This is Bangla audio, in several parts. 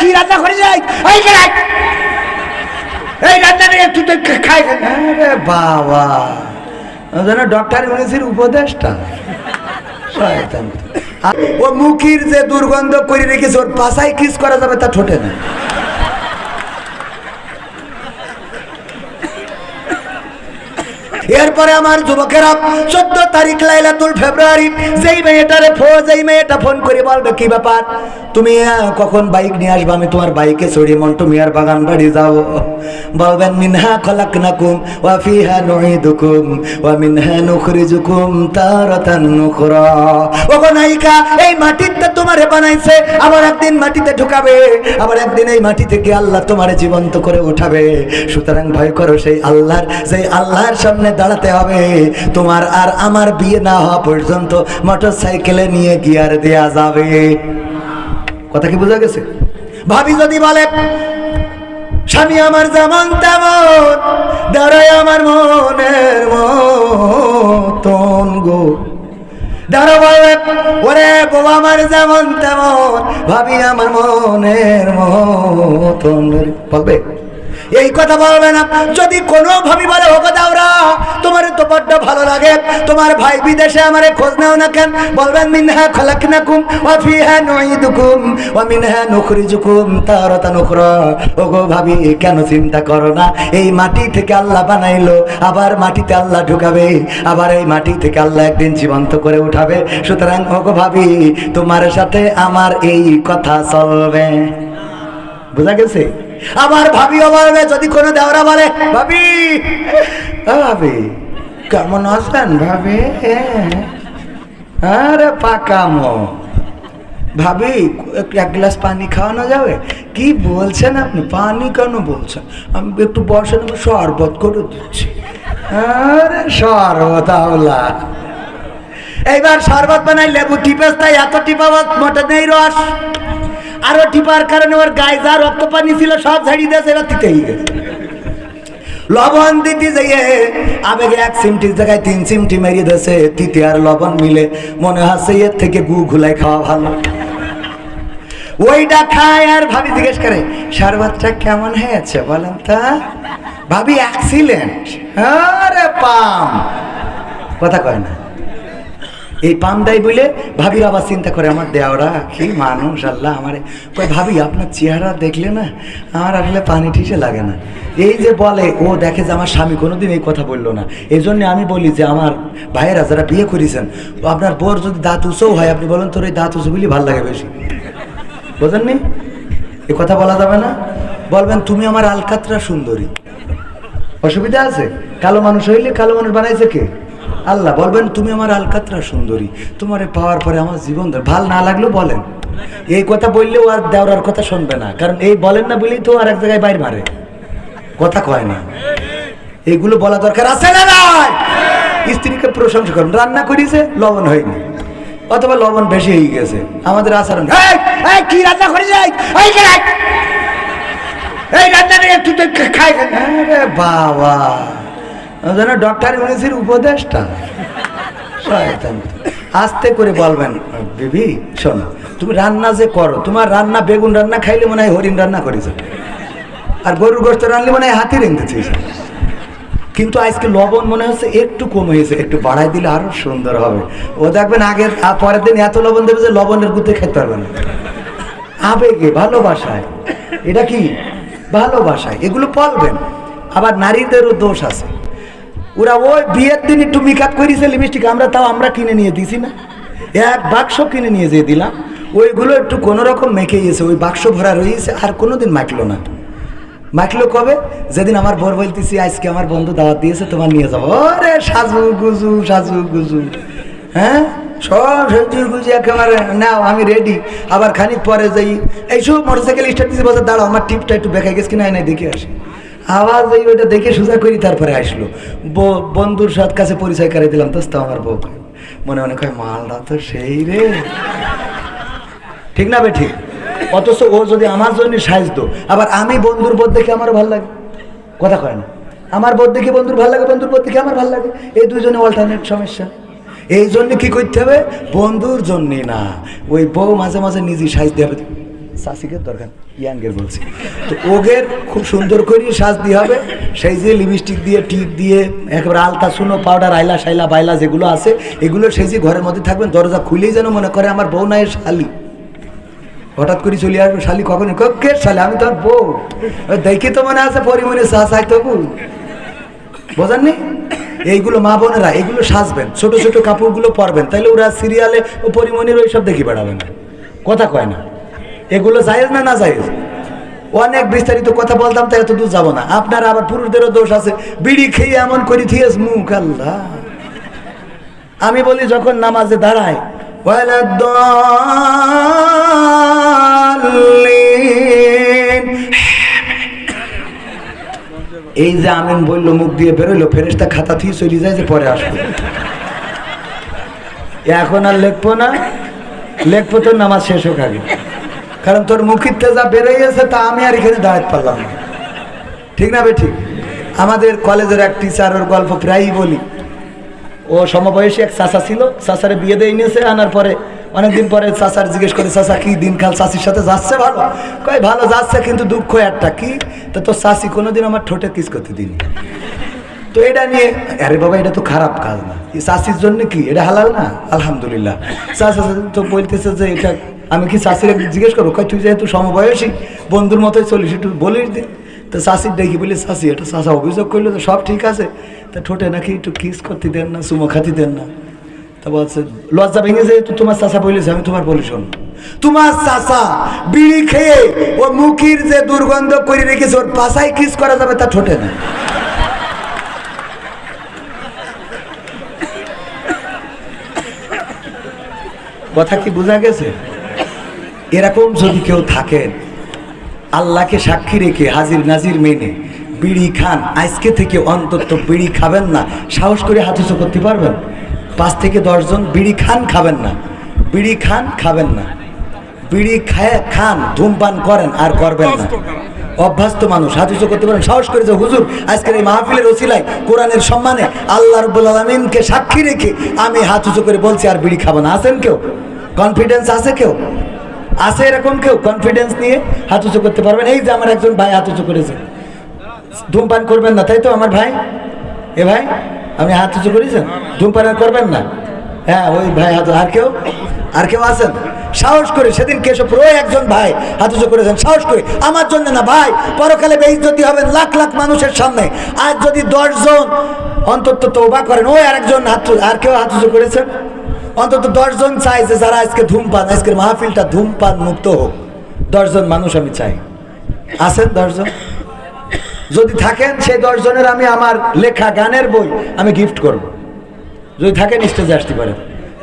কি রান্না করে যাই এই রান্নাটা তুই তো খাই বাবা। ডক্টর উপদেশটা ও মুখির যে দুর্গন্ধ করে রেখেছে, ওর পাশায় কিস করা যাবে তা ঠোঁটে না। এরপরে আমার যুবকেরা চোদ্দ তারিখ লাইলাতুল ফেব্রুয়ারি, যেই মেয়েটারে ফোন যেই মেয়েটা ফোন করে বলবে, কি ব্যাপার? তুমি কখন বাইক নিয়ে আসবে? আমি তোমার বাইকে চড়িয়ে মন্টু মিয়ার বাগান বাড়ি যাও। বলবেন, মিনহা খলাকনাকুম ওয়া ফিহা নুইদুকুম ওয়া মিনহা নুখরিজুকুম তারাতান নুখরা। ওগো নায়িকা, এই মাটিতে তোমারে বানাইছে, আবার একদিন মাটিতে ঢুকাবে, আবার একদিন এই মাটি থেকে আল্লাহ তোমারে জীবন্ত করে উঠাবে। সুতরাং ভয় করো সেই আল্লাহর সেই আল্লাহর সামনে দাঁড়াতে হবে। তোমার আর আমার বিয়ে না হওয়া পর্যন্ত মোটর সাইকেলে নিয়ে গিয়ার দেয়া যাবে। কথা কি বোঝা গেছে? ভাবি যদি বলে, স্বামী, আমার যেমন তেমন, দাঁড়ায় আমার মনের মতন গো। ওরে বউ, আমার যেমন তেমন, ভাবি, আমার মনের মতন বলবে? এই কথা বলবে না। যদি কোনো ভাবি বলে হোক দাওরা, তোমার তো বড্ড ভালো লাগে। তোমার ভাই বিদেশে আমারে খোঁজ নাও না কেন? বলবেন, মিনহা খলাকনাকুম ওয়া ফিহা নুইদুকুম ওয়া মিনহা নুখরিজুকুম তারাতান উখরা ওগো ভাবি, কেন চিন্তা করো না। এই মাটি থেকে আল্লাহ বানাইলো, আবার মাটিতে আল্লাহ ঢুকাবে, আবার এই মাটি থেকে আল্লাহ একদিন জীবন্ত করে উঠাবে। সুতরাং, ওগো ভাবি, তোমার সাথে আমার এই কথা চলবে। বোঝা গেছে? আবার ভাবিও বলবে যদি কোনো দেওরা বলে, ভাবি ভাবি, কেমন আছেন ভাবি? আরে পাকামো ভাবি এক গ্লাস পানি খাওয়ানো যাবে? কি বলছেন আপনি? পানি কেন বলছেন? আমি একটু বসে নেব, শরবত করে দিচ্ছি। আরে শরবত আওলা এইবার শরবত বানাই লেবু টিপেস তাই এত টিপাবত মোটে নেই রস। আরও টিপার কারণে ওর গায়ে যা রক্ত পানি ছিল সব ঝাড়িয়ে দিয়েছে এবার লবণ দিতে যাইয়ে আবেগে এক সিমটির জায়গায় তিন সিমটি মেরিয়ে দিয়েছে। তিতে আর লবণ মিলে মনে হচ্ছে এর থেকে গু ঘুলাই খাওয়া ভালো। ওইটা খায় আর ভাবি জিজ্ঞেস করে, শরবতটা কেমন হয়েছে? বলেন তা, ভাবি অ্যাক্সিলেন্ট আরে পাম। কথা কয় না। এই পাম দেয় বলে, ভাবির আবার চিন্তা করে আমার দেওয়ারা কি মানুষ, আল্লাহ আমারে। কয়, ভাবি, আপনার চেহারা দেখলে না, আমার আসলে পানি ঠিসে লাগে না। এই যে বলে, ও দেখে যে আমার স্বামী কোনোদিন এই কথা বলল না। এই জন্যে আমি বলি যে, আমার ভাইয়েরা যারা বিয়ে করেছেন, আপনার বোর যদি দাঁত উঁচু হয়, আপনি বলেন তোর এই দাঁত উঁচু বলি ভালো লাগে বেশি। বোঝেননি? এ কথা বলা যাবে না। বলবেন, তুমি আমার আলকাতরা সুন্দরী। অসুবিধা আছে? কালো মানুষ হইলে কালো মানুষ বানাইছে কে? আল্লাহ বলবেন, তুমি আমার আলকাতরা সুন্দরী। তোমারে পাওয়ার পরে আমার জীবন ভালো না লাগলেও বলেন। এই কথা বললেও আর দেওয়ার কথা শুনবে না। কারণ এই বলেন না বলেই তো আর এক জায়গায় বাইর মারে। কথা কয় না। এইগুলো বলা দরকার আছে না নাই? স্ত্রীকে প্রশংসা করুন। রান্না করিছে, লবণ হয়নি। অথবা লবণ বেশি হয়ে গেছে। আমাদের আচরণ কি রান্না করে যাই এই রান্না নিয়ে খাই আরে বাবা। যেন ডক্টর ইউনিসির উপদেশটা। আস্তে করে বলবেন, বিবি, শোনো, তুমি রান্না যে করো, তোমার রান্না, বেগুন রান্না খাইলে মনে হয় হরিণ রান্না করেছ। আর গরুর গোস্ত রান্নলে মনে হয় হাতি রেঁধেছিস কিন্তু আজকে লবণ মনে হচ্ছে একটু কম হয়েছে, একটু বাড়াই দিলে আরও সুন্দর হবে। ও দেখবেন আগের পরের দিন এত লবণ দেবে যে লবণের গুতে খেতে পারবে না। আবেগে, ভালোবাসায়। এটা কি? ভালোবাসায়। এগুলো বলবেন। আবার নারীদেরও দোষ আছে। ওরা ওই বিয়ের দিন একটু মেকআপ করেছে লিপস্টিক আমরা তাও আমরা কিনে নিয়ে দিছি না। এক বাক্স কিনে নিয়ে যেয়ে দিলাম। ওইগুলো একটু কোনো রকম মেখে গিয়েছে, ওই বাক্স ভরা রয়েছে, আর কোনোদিন মাখলো না। মাখলো কবে? যেদিন আমার বোর বলতেছি, আজকে আমার বন্ধু দাওয়াত দিয়েছে, তোমার নিয়ে যাব। ওরে সাজু গুজু সাজু গুজু। হ্যাঁ? সব সবজি গুজি একেবারে। নাও, আমি রেডি আবার খানিক পরে যাই। এইসব মোটরসাইকেল স্টার্ট দিয়েছি বলছে, দাঁড়াও, আমার টিপটা একটু বেঁকে গেছে কিনা, এনে দেখে আসি। আবার যাই ওইটা দেখে সোজা করি তারপরে আসলো। বন্ধুর সাথ কাছে পরিচয় করে দিলাম তো আমার বউ মনে মনে কয় মালটা তো সেই রে। ঠিক না বে ঠিক অথচ ও যদি আমার জন্য সাজতো, আবার আমি বন্ধুর বোধ দেখে আমার ভালো লাগে। কথা কয় না। আমার বোধ দেখে বন্ধুর ভালো লাগে, বন্ধুর বোধ দেখে আমার ভালো লাগে। এই দুজনে অল্টারনেট সমস্যা। এই জন্য কি করতে হবে? বন্ধুর জন্যে না। ওই বউ মাঝে মাঝে নিজে সাজ দেবে সাসিকের দরকার, ইয়াঙ্গের বলছি। তো ওগের খুব সুন্দর করে সাজ দিয়ে হবে, সেই যে লিপস্টিক দিয়ে টিপ দিয়ে, একেবারে আলতা শুনো পাউডার আইলা শাইলা বাইলা যেগুলো আছে, এগুলো সেই যে ঘরের মধ্যে থাকবেন, দরজা খুলেই যেন মনে করে আমার বউ নাই শালি। হঠাৎ করে চলে আসবে শালি কখন কে শালি? আমি তোর বউ। দেখে তো মনে আছে পরিমণি সাজ আইতো বোঝেননি? এইগুলো মা বোনেরা এইগুলো সাজবেন। ছোট ছোট কাপড়গুলো পরবেন। তাইলে ওরা সিরিয়ালে ও পরিমণির ওইসব দেখি বেড়াবে না। কথা কয় না। এগুলো জায়েজ না না জায়েজ? অনেক বিস্তারিত কথা বলতাম, তাই এত দূর যাব না। আপনার আবার পুরুষদেরও দোষ আছে। বিড়ি খেয়ে এমন করি, থিয়েস মুখ, আল্লাহ। আমি বলি, যখন নামাজে দাঁড়ায়। এই যে আমিন বলল, মুখ দিয়ে বেরোইলো ফেরেস্তা খাতা থেকে চলে যায় যে পরে আসবে। এখন আর লেখবো না। লেখবো তো নামাজ শেষ হোক আগে। কারণ তোর মুখির তেজা বেড়ে গেছে, তা আমি আর এখানে দাঁড়াতে পারলাম ঠিক না বে ঠিক? আমাদের কলেজের এক টিচার ওর গল্প প্রায়ই বলি। ও সমবয়সী এক চাচা ছিল, চাচারে বিয়ে দিয়ে নিয়েছে, আনার পরে অনেকদিন পরে চাচার জিজ্ঞেস করে, চাচা, কি দিনকাল চাষির সাথে যাচ্ছে ভালো? কয়, ভালো যাচ্ছে, কিন্তু দুঃখ একটা কি? তা তোর চাষি কোনোদিন আমার ঠোঁটে কিস করতে দিনি। তো এটা নিয়ে, আরে বাবা, এটা তো খারাপ কাজ না। এই চাষির জন্য কি? এটা হালাল না? আলহামদুলিল্লাহ। চাষা তো বলতেছে যে, এটা আমি কি চাষির জিজ্ঞেস করব? কয়, তুই যেহেতু সমবয়সী, বন্ধুর মতোই চলিস, একটু বলিস দে। তো চাষির দেখি বলি চাষি এটা চাষা অভিযোগ করল তো সব ঠিক আছে। তা ঠোঁটে নাকি একটু কিস করতে দেন না সুমো খাতি দেন না। তা বলছে, লজ্জা ভেঙে যে তোমার চাষা বলেছে, আমি তোমার বলি শোন। তোমার চাষা বিড়ি খেয়ে ও মুখির যে দুর্গন্ধ করে রেখেছে, ওর পাশায় কিস করা যাবে তা ঠোঁটে না। কথা কি বোঝা গেছে? এরকম যদি কেউ থাকেন আল্লাহকে সাক্ষী রেখে হাজির নাজির মেনে বিড়ি খান, আজকে থেকে অন্তত বিড়ি খাবেন না। সাহস করে হাতুচো করতে পারবেন? পাঁচ থেকে দশজন বিড়ি খান, খাবেন না। বিড়ি খান, খাবেন না। বিড়ি খায়, খান, ধূমপান করেন, আর করবেন না। অভ্যস্ত মানুষ হাতুচো করতে পারেন সাহস করে যে, হুজুর, আজকের এই মাহফিলের ওসিলায় কোরআনের সম্মানে আল্লাহ রব্বুল আলমিনকে সাক্ষী রেখে আমি হাতুচো করে বলছি, আর বিড়ি খাব না। আছেন কেউ? কনফিডেন্স আছে কেউ? আছে এরকম কেউ? কনফিডেন্স নিয়ে হাত উঁচু করতে পারবেন? এই যে আমার একজন ভাই হাত উঁচু করেছে। ধূমপান করবেন না, তাই তো আমার ভাই? এ ভাই, আমি হাত উঁচু করেছেন ধূমপান করবেন না। হ্যাঁ ওই ভাই হাত আর কেউ? আর কেউ আছেন? সাহস করে, সেদিন কেশবপুর ওই একজন ভাই হাত উঁচু করেছেন। সাহস করে। আমার জন্য না ভাই, পরকালে বেইজ্জতি হবেন লাখ লাখ মানুষের সামনে। আজ যদি দশজন অন্তত তৌবা করেন, ওই আরেকজন হাত আর কেউ হাত উঁচু করেছেন? অন্তত দশজন চাই যে যারা আজকে ধূমপান, আজকের মাহফিলটা ধূমপান মুক্ত হোক। দশজন মানুষ আমি চাই। আছেন দশজন? যদি থাকেন সেই দশজনের আমি আমার লেখা গানের বই আমি গিফট করব। যদি থাকেন স্টেজে আসতে পারেন।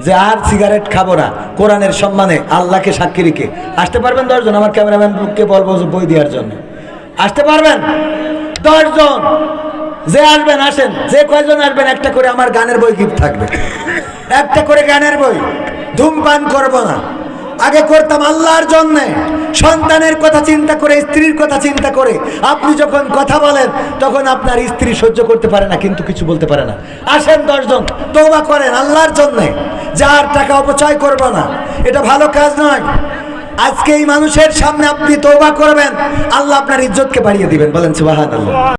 যে আর সিগারেট খাব না, কোরআনের সম্মানে আল্লাহকে সাক্ষী রেখে। আসতে পারবেন দশজন আমার ক্যামেরাম্যানকে বলব যে বই দেওয়ার জন্য। আসতে পারবেন? দশজন। যে আসবেন, আসেন। যে কয়জন আসবেন, একটা করে আমার গানের বই গিফট থাকবে। একটা করে গানের বই। ধূমপান করব না। আগে করতাম আল্লাহর জন্য। সন্তানের কথা চিন্তা করে, স্ত্রীর কথা চিন্তা করে। আপনি যখন কথা বলেন, তখন আপনার স্ত্রী সহ্য করতে পারে না, কিন্তু কিছু বলতে পারে না। আসেন দশজন। তৌবা করেন আল্লাহর জন্যে। যার টাকা অপচয় করব না। এটা ভালো কাজ নয়। আজকে এই মানুষের সামনে আপনি তৌবা করবেন। আল্লাহ আপনার ইজ্জতকে বাড়িয়ে দিবেন। বলেন সুবাহ